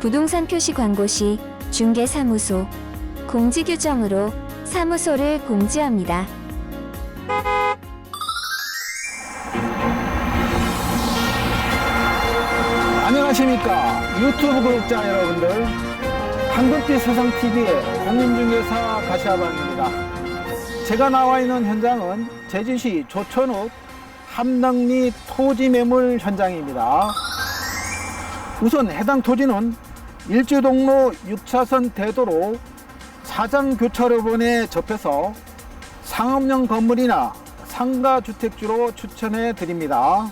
부동산 표시 광고 시 중개사무소 공지 규정으로 사무소를 공지합니다. 안녕하십니까. 유튜브 구독자 여러분들. 황금빛 세상TV의 공인중개사 가시아방입니다. 제가 나와 있는 현장은 제주시 조천읍 함덕리 토지 매물 현장입니다. 우선 해당 토지는 일주동로 6차선 대도로 사장 교차로변에 접해서 상업용 건물이나 상가 주택지로 추천해 드립니다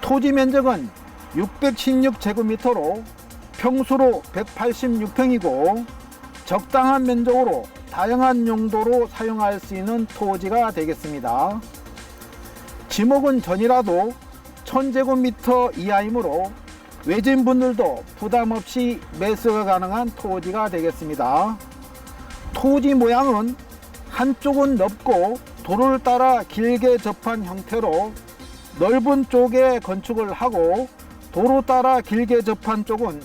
토지 면적은 616제곱미터로 평수로 186평이고 적당한 면적으로 다양한 용도로 사용할 수 있는 토지가 되겠습니다. 지목은 전이라도 1000제곱미터 이하이므로 외진분들도 부담 없이 매수가 가능한 토지가 되겠습니다. 토지 모양은 한쪽은 넓고 도로를 따라 길게 접한 형태로 넓은 쪽에 건축을 하고 도로 따라 길게 접한 쪽은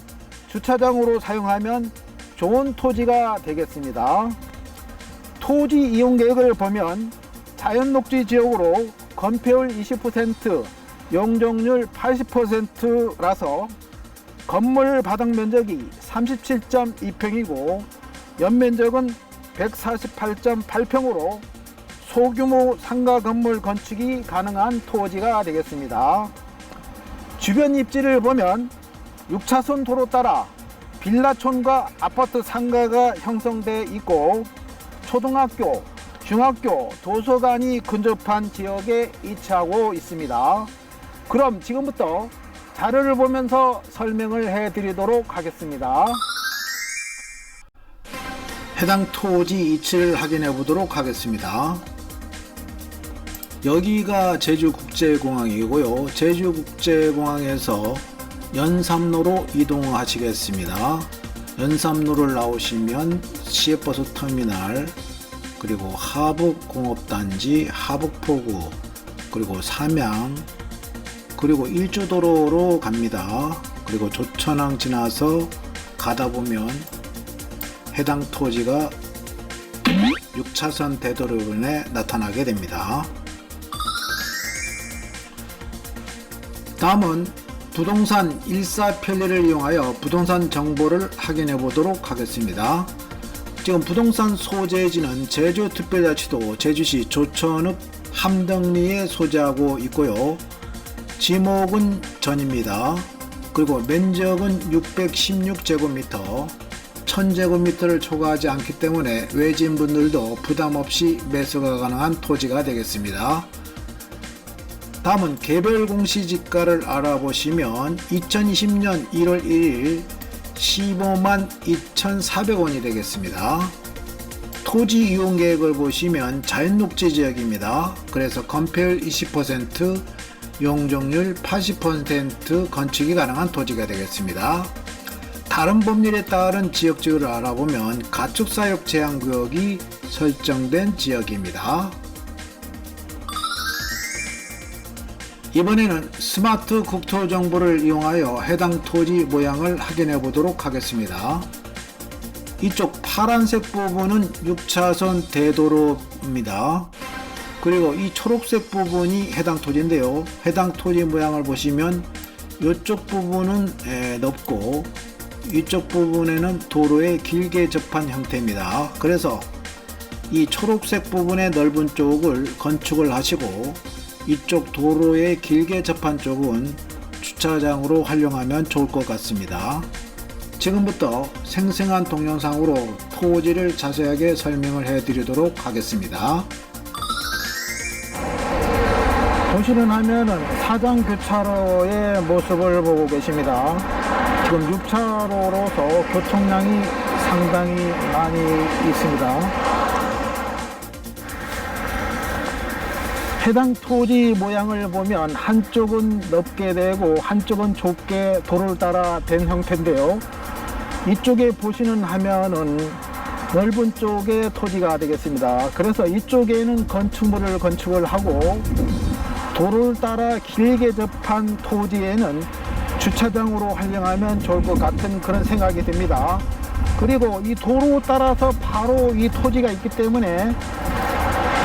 주차장으로 사용하면 좋은 토지가 되겠습니다. 토지 이용 계획을 보면 자연 녹지 지역으로 건폐율 20%, 용적률 80%라서 건물 바닥 면적이 37.2평이고 연면적은 148.8평으로 소규모 상가 건물 건축이 가능한 토지가 되겠습니다. 주변 입지를 보면 6차선 도로 따라 빌라촌과 아파트 상가가 형성돼 있고 초등학교, 중학교, 도서관이 근접한 지역에 위치하고 있습니다. 그럼 지금부터 자료를 보면서 설명을 해 드리도록 하겠습니다. 해당 토지 위치를 확인해 보도록 하겠습니다. 여기가 제주국제공항이고요. 제주국제공항에서 연삼로로 이동하시겠습니다. 연삼로를 나오시면 시외버스 터미널 그리고 하북공업단지 하북포구 그리고 삼양 그리고 일주도로로 갑니다. 그리고 조천항 지나서 가다 보면 해당 토지가 6차선 대도로변에 나타나게 됩니다. 다음은 부동산 일사편리를 이용하여 부동산 정보를 확인해 보도록 하겠습니다. 지금 부동산 소재지는 제주특별자치도 제주시 조천읍 함덕리에 소재하고 있고요. 지목은 전입니다. 그리고 면적은 616제곱미터, 1000제곱미터를 초과하지 않기 때문에 외진분들도 부담 없이 매수가 가능한 토지가 되겠습니다. 다음은 개별 공시지가를 알아보시면 2020년 1월 1일 15만 2,400원이 되겠습니다. 토지 이용 계획을 보시면 자연녹지 지역입니다. 그래서 건폐율 20%, 용적률 80% 건축이 가능한 토지가 되겠습니다. 다른 법률에 따른 지역지구를 알아보면 가축사육 제한구역이 설정된 지역입니다. 이번에는 스마트 국토 정보를 이용하여 해당 토지 모양을 확인해 보도록 하겠습니다. 이쪽 파란색 부분은 6차선 대도로입니다. 그리고 이 초록색 부분이 해당 토지인데요. 해당 토지 모양을 보시면 이쪽 부분은 에, 넓고 이쪽 부분에는 도로에 길게 접한 형태입니다. 그래서 이 초록색 부분의 넓은 쪽을 건축을 하시고 이쪽 도로에 길게 접한 쪽은 주차장으로 활용하면 좋을 것 같습니다. 지금부터 생생한 동영상으로 토지를 자세하게 설명을 해 드리도록 하겠습니다. 보시는 화면은 사장 교차로의 모습을 보고 계십니다. 지금 6차로로서 교통량이 상당히 많이 있습니다. 해당 토지 모양을 보면 한쪽은 넓게 되고 한쪽은 좁게 도로를 따라 된 형태인데요. 이쪽에 보시는 화면은 넓은 쪽의 토지가 되겠습니다. 그래서 이쪽에는 건축물을 건축을 하고 도로를 따라 길게 접한 토지에는 주차장으로 활용하면 좋을 것 같은 그런 생각이 듭니다. 그리고 이 도로 따라서 바로 이 토지가 있기 때문에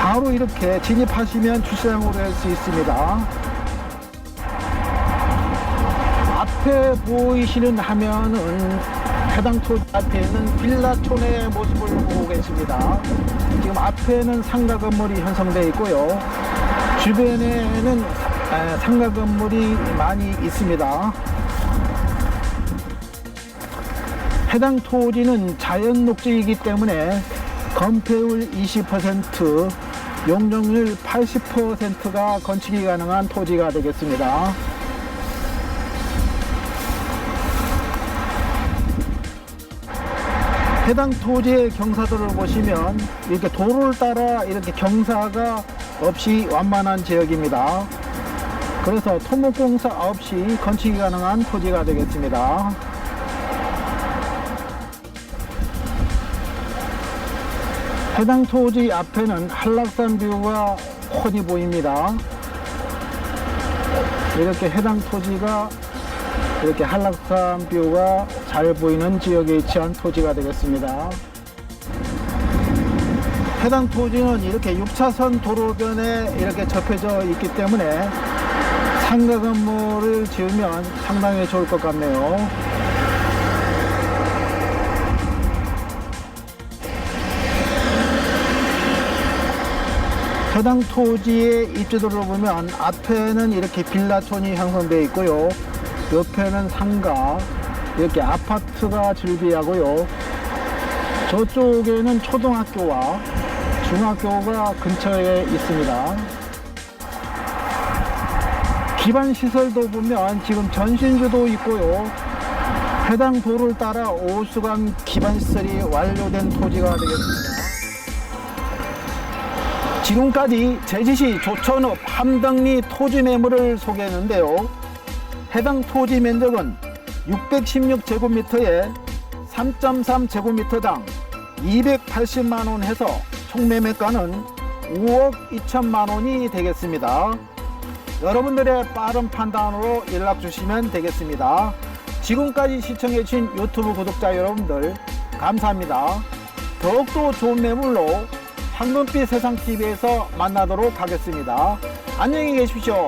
바로 이렇게 진입하시면 주차장으로 할 수 있습니다. 앞에 보이시는 화면은 해당 토지 앞에 있는 빌라촌의 모습을 보고 계십니다. 지금 앞에는 상가 건물이 형성되어 있고요. 주변에는 에, 상가 건물이 많이 있습니다. 해당 토지는 자연 녹지이기 때문에 건폐율 20%, 용적률 80%가 건축이 가능한 토지가 되겠습니다. 해당 토지의 경사도를 보시면 이렇게 도로를 따라 이렇게 경사가 없이 완만한 지역입니다. 그래서 토목공사 없이 건축이 가능한 토지가 되겠습니다. 해당 토지 앞에는 한락산 뷰가 훤히 보입니다. 이렇게 해당 토지가 이렇게 한락산 뷰가 잘 보이는 지역에 위치한 토지가 되겠습니다. 해당 토지는 이렇게 6차선 도로변에 이렇게 접해져 있기 때문에 상가 건물을 지으면 상당히 좋을 것 같네요. 해당 토지의 입지도를 보면 앞에는 이렇게 빌라촌이 형성되어 있고요. 옆에는 상가, 이렇게 아파트가 즐비하고요. 저쪽에는 초등학교와 중학교가 근처에 있습니다. 기반 시설도 보면 지금 전신주도 있고요. 해당 도를 따라 오수관 기반 시설이 완료된 토지가 되겠습니다. 지금까지 제주시 조천읍 함덕리 토지 매물을 소개했는데요. 해당 토지 면적은 616제곱미터에 3.3제곱미터당 280만 원 해서 총 매매가는 5억 2천만 원이 되겠습니다. 여러분들의 빠른 판단으로 연락 주시면 되겠습니다. 지금까지 시청해주신 유튜브 구독자 여러분들 감사합니다. 더욱더 좋은 매물로 황금빛 세상TV에서 만나도록 하겠습니다. 안녕히 계십시오.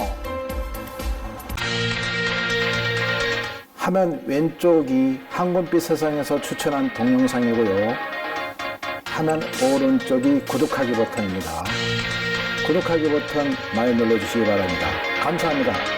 화면 왼쪽이 황금빛 세상에서 추천한 동영상이고요. 화면 오른쪽이 구독하기 버튼입니다. 구독하기 버튼 많이 눌러주시기 바랍니다. 감사합니다.